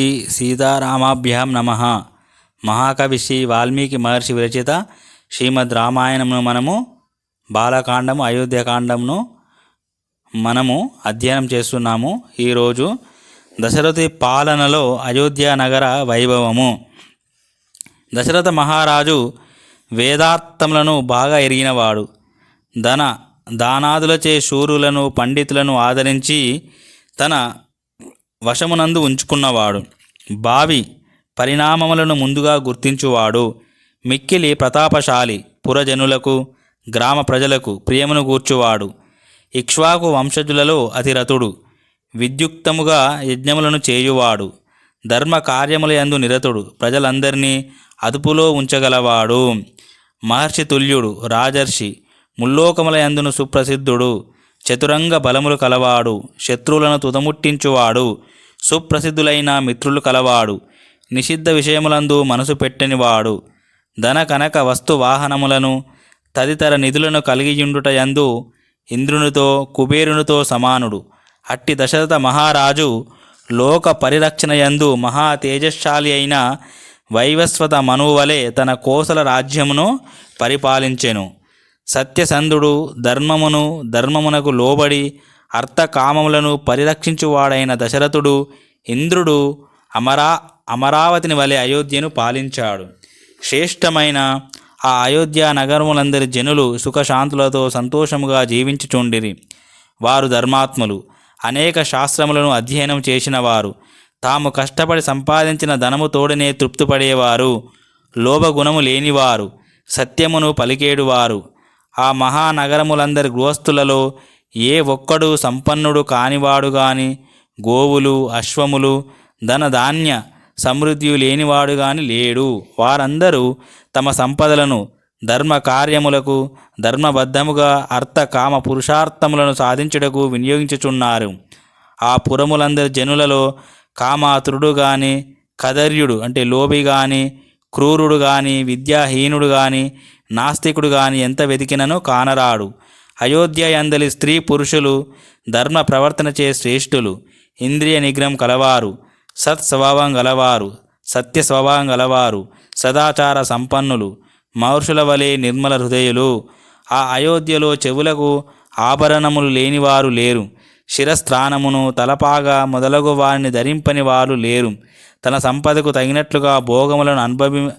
శ్రీ సీతారామాభ్యాం నమ. మహాకవి శ్రీ వాల్మీకి మహర్షి విరచిత శ్రీమద్ రామాయణమును మనము బాలకాండము అయోధ్యకాండమును మనము అధ్యయనం చేస్తున్నాము. ఈరోజు దశరథి పాలనలో అయోధ్య నగర వైభవము. దశరథ మహారాజు వేదార్థములను బాగా ఎరిగినవాడు. ధన దానాదులచే శూరులను పండితులను ఆదరించి తన వశమునందు ఉంచుకున్నవాడు. బావి పరిణామములను ముందుగా గుర్తించువాడు. మిక్కిలి ప్రతాపశాలి పురజనులకు గ్రామ ప్రజలకు ప్రియమును గూర్చువాడు. ఇక్ష్వాకు వంశజులలో అతిరథుడు విద్యుక్తముగా యజ్ఞములను చేయువాడు. ధర్మ కార్యముల యందు నిరతుడు. ప్రజలందరినీ అదుపులో ఉంచగలవాడు. మహర్షి తుల్యుడు రాజర్షి ముల్లోకముల యందును సుప్రసిద్ధుడు. చతురంగ బలములు కలవాడు శత్రువులను తుదముట్టించువాడు సుప్రసిద్ధులైన మిత్రులు కలవాడు నిషిద్ధ విషయములందు మనసు పెట్టనివాడు ధన కనక వస్తు వాహనములను తదితర నిధులను కలిగియుండుటయందు ఇంద్రునితో కుబేరునితో సమానుడు. అట్టి దశరథ మహారాజు లోక పరిరక్షణ యందు మహా తేజశాలి అయిన వైవస్వత మనువలే తన కోసల రాజ్యమును పరిపాలించెను. సత్యసంధుడు ధర్మమును ధర్మమునకు లోబడి అర్థకామములను పరిరక్షించువాడైన దశరథుడు ఇంద్రుడు అమరా అమరావతిని వలె అయోధ్యను పాలించాడు. శ్రేష్టమైన ఆ అయోధ్య నగరములందరి జనులు సుఖశాంతులతో సంతోషముగా జీవించుచుండిరి. వారు ధర్మాత్ములు. అనేక శాస్త్రములను అధ్యయనం చేసినవారు తాము కష్టపడి సంపాదించిన ధనము తోడనే తృప్తిపడేవారు. లోభగుణము లేనివారు. సత్యమును పలికేడువారు. ఆ మహానగరములందరి గృహస్థులలో ఏ ఒక్కడు సంపన్నుడు కానివాడు గాని గోవులు అశ్వములు ధనధాన్య సమృద్ధి లేనివాడు గాని లేడు. వారందరూ తమ సంపదలను ధర్మ కార్యములకు ధర్మబద్ధముగా అర్థ కామ పురుషార్థములను సాధించుటకు వినియోగించుచున్నారు. ఆ పురములందరి జనులలో కామాతురుడు గాని కదర్యుడు అంటే లోబి గాని క్రూరుడు గాని విద్యాహీనుడు గాని నాస్తికుడు గాని ఎంత వెతికినను కానరాడు. అయోధ్య అందలి స్త్రీ పురుషులు ధర్మ ప్రవర్తన చే శ్రేష్ఠులు. ఇంద్రియ నిగ్రహం కలవారు. సత్ స్వభావం గలవారు. సత్య స్వభావం గలవారు. సదాచార సంపన్నులు. మహర్షుల వలె నిర్మల హృదయులు. ఆ అయోధ్యలో చెవులకు ఆభరణములు లేనివారు లేరు. శిరస్థానమును తలపాగా మొదలగు వారిని ధరింపని వారు లేరు. తన సంపదకు తగినట్లుగా భోగములను అనుభవి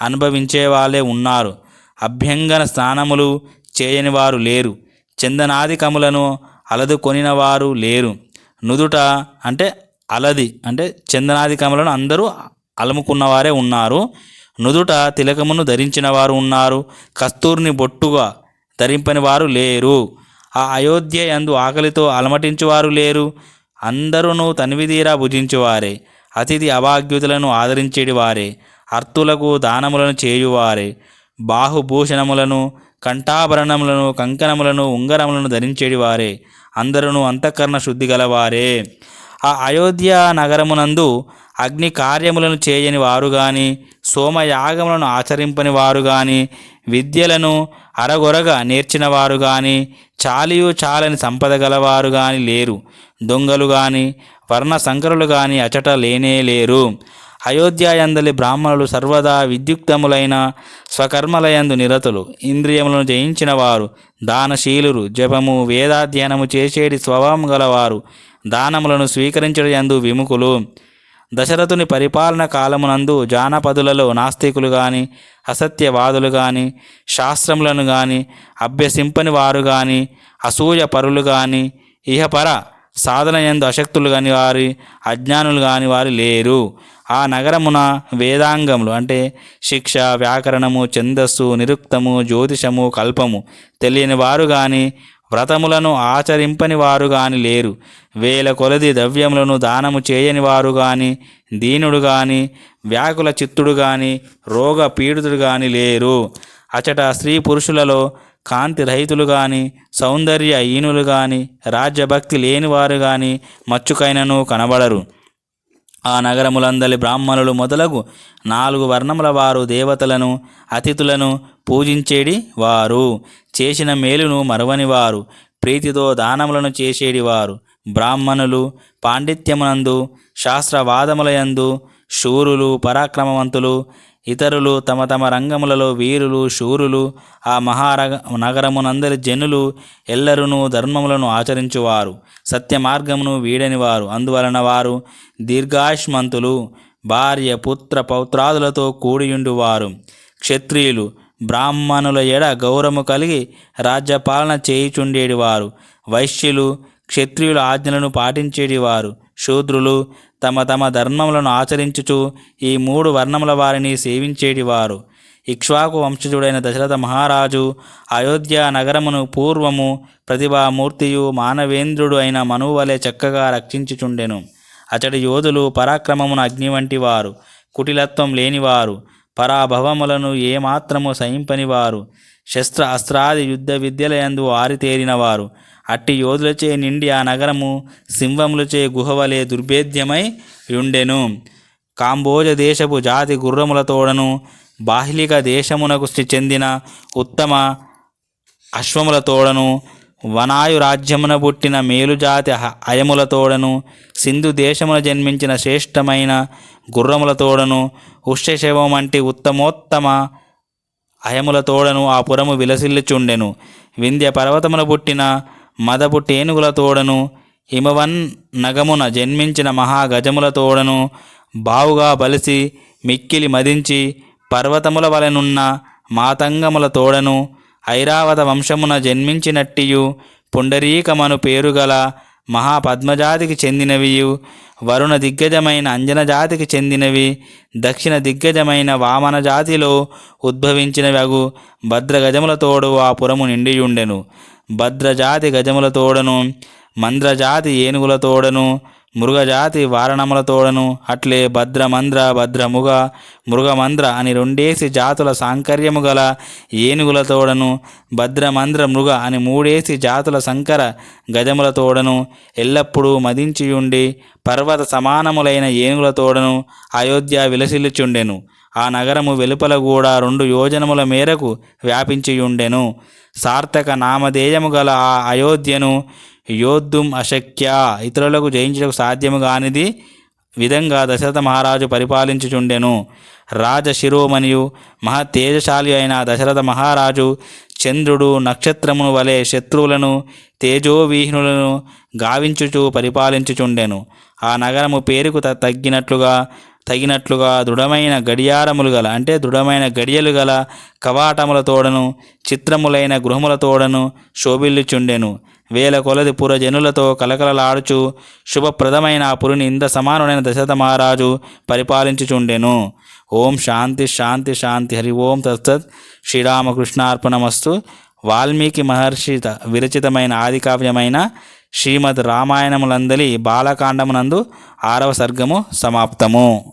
అనుభవించే వాళ్ళే ఉన్నారు. అభ్యంగన స్నానములు చేయని వారు లేరు. చందనాదికములను అలదు కొనిన వారు లేరు. నుదుట అంటే అలది అంటే చందనాదికములను అందరూ అలముకున్నవారే ఉన్నారు. నుదుట తిలకమును ధరించిన వారు ఉన్నారు. కస్తూరిని బొట్టుగా ధరింపని వారు లేరు. ఆ అయోధ్య ఎందు ఆకలితో అలమటించువారు లేరు. అందరూ తనివిదీరా భుజించువారే. అతిథి అభాగ్యుతులను ఆదరించేటి వారే అర్తులకు దానములను చేయువారే బాహుభూషణములను కంఠాభరణములను కంకణములను ఉంగరములను ధరించేటి వారే అందరూ అంతఃకరణ శుద్ధి గలవారే. ఆ అయోధ్య నగరమునందు అగ్ని కార్యములను చేయని వారు గాని సోమయాగములను ఆచరింపని వారు గాని విద్యలను అరగొరగా నేర్చిన వారు గాని చాలియు చాలని సంపద గలవారు గాని లేరు. దొంగలు గాని వర్ణ సంకరులు గాని అచట లేనే లేరు. అయోధ్యాయందలి బ్రాహ్మణులు సర్వదా విద్యుక్తములైన స్వకర్మలయందు నిరతులు. ఇంద్రియములను జయించిన వారు దానశీలురు. జపము వేదాధ్యయనము చేసేటి స్వభావం గలవారు. దానములను స్వీకరించడం యందు విముఖులు. దశరథుని పరిపాలన కాలమునందు జానపదులలో నాస్తికులు గాని అసత్యవాదులు గాని శాస్త్రములను గాని అభ్యసింపని వారు గాని అసూయ పరులు గాని ఇహపర సాధన ఎందు అశక్తులు కాని వారి అజ్ఞానులు కాని వారు లేరు. ఆ నగరమున వేదాంగములు అంటే శిక్ష వ్యాకరణము ఛందస్సు నిరుక్తము జ్యోతిషము కల్పము తెలియని వారు కానీ వ్రతములను ఆచరింపని వారు గాని లేరు. వేల కొలది ద్రవ్యములను దానము చేయని వారు గాని దీనుడు గాని వ్యాకుల చిత్తుడు గాని రోగ పీడితుడు గాని లేరు. అచట స్త్రీ పురుషులలో కాంతి రహితులు గాని సౌందర్య హీనులు గాని రాజ్యభక్తి లేనివారు గాని మచ్చుకైనను కనబడరు. ఆ నగరములందలి బ్రాహ్మణులు మొదలగు నాలుగు వర్ణముల వారు దేవతలను అతిథులను పూజించేడి వారు. చేసిన మేలును మరవని వారు. ప్రీతితో దానములను చేసేడి వారు. బ్రాహ్మణులు పాండిత్యమునందు శాస్త్రవాదములయందు శూరులు పరాక్రమవంతులు ఇతరులు తమ తమ రంగములలో వీరులు శూరులు ఆ మహారగ నగరమునందరి జనులు ఎల్లరును ధర్మములను ఆచరించువారు. సత్య మార్గమును వీడని వారు అందువలన వారు దీర్ఘాయుష్మంతులు భార్య పుత్ర పౌత్రాదులతో కూడియుండువారు. క్షత్రియులు బ్రాహ్మణుల ఎడ గౌరవము కలిగి రాజ్యపాలన చేయుచుండేటివారు. వైశ్యులు క్షత్రియుల ఆజ్ఞలను పాటించేటివారు. శూద్రులు తమ తమ ధర్మములను ఆచరించుచు ఈ మూడు వర్ణముల వారిని సేవించేటివారు. ఇక్ష్వాకు వంశజుడైన దశరథ మహారాజు అయోధ్య నగరమును పూర్వము ప్రతిభామూర్తియు మానవేంద్రుడు అయిన మనువలే చక్కగా రక్షించుచుండెను. అతడి యోధులు పరాక్రమమున అగ్ని వంటి వారు కుటిలత్వం లేనివారు పరాభవములను ఏమాత్రము సహింపనివారు శస్త్ర అస్త్రాది యుద్ధ విద్యలయందు ఆరితేరినవారు అట్టి యోధులచే నిండి ఆ నగరము సింహములచే గుహవలే దుర్భేద్యమై ఉండెను కాంబోజ దేశపు జాతి గుర్రములతోడను బాహ్లిక దేశమునకు చెందిన ఉత్తమ అశ్వములతోడను వనాయు రాజ్యమున పుట్టిన మేలుజాతి అయములతోడను సింధు దేశమున జన్మించిన శ్రేష్టమైన గుర్రములతోడను ఉష్యశవం వంటి ఉత్తమోత్తమ అయములతోడను ఆ పురము విలసిల్లుచుండెను. వింధ్య పర్వతమున పుట్టిన మదపు టేనుగులతోడను హిమవన్ నగమున జన్మించిన మహాగజములతోడను బావుగా బలిసి మిక్కిలి మదించి పర్వతముల వలెనున్న మాతంగములతోడను ఐరావత వంశమున జన్మించినట్టియు పుండరీకమను పేరుగల మహాపద్మజాతికి చెందినవియు వరుణ దిగ్గజమైన అంజనజాతికి చెందినవి దక్షిణ దిగ్గజమైన వామన జాతిలో ఉద్భవించినవగు భద్రగజములతోడు ఆ పురము నిండియుండెను. భద్రజాతి గజములతోడను మంద్రజాతి ఏనుగులతోడను మృగజాతి వారణములతోడను అట్లే భద్రమంద్ర భద్రముగ మృగమంద్ర అని రెండేసి జాతుల సాంకర్యము గల ఏనుగులతోడను భద్రమంద్ర మృగ అని మూడేసి జాతుల సంకర గజములతోడను ఎల్లప్పుడూ మదించియుండి పర్వత సమానములైన ఏనుగులతోడను అయోధ్య విలసిల్లుచుండెను. ఆ నగరము వెలుపల కూడా రెండు యోజనముల మేరకు వ్యాపించియుండెను. సార్థక నామధేయము గల ఆ అయోధ్యను యోద్ధుం అశక్య ఇతరులకు జయించటకు సాధ్యము కానిది విధంగా దశరథ మహారాజు పరిపాలించుచుండెను. రాజశిరోమణియు మహా తేజశాలి అయిన దశరథ మహారాజు చంద్రుడు నక్షత్రమును వలె శత్రువులను తేజోవీహీనులను గావించుచు పరిపాలించుచుండెను. ఆ నగరము పేరుకు త- తగ్గినట్లుగా తగినట్లుగా దృఢమైన గడియారములు గల అంటే దృఢమైన గడియలు గల కవాటములతోడను చిత్రములైన గృహములతోడను శోభిల్లుచుండెను. వేల కొలది పురజనులతో కలకలలాడుచు శుభప్రదమైన ఆ పురిని ఇంద సమానుడైన దశరథ మహారాజు పరిపాలించుచుండెను. ఓం శాంతి శాంతి శాంతి. హరి ఓం తత్సత్ శ్రీరామకృష్ణార్పణమస్తు. వాల్మీకి మహర్షి విరచితమైన ఆదికావ్యమైన శ్రీమద్ రామాయణములందలి బాలకాండమునందు ఆరవ సర్గము సమాప్తము.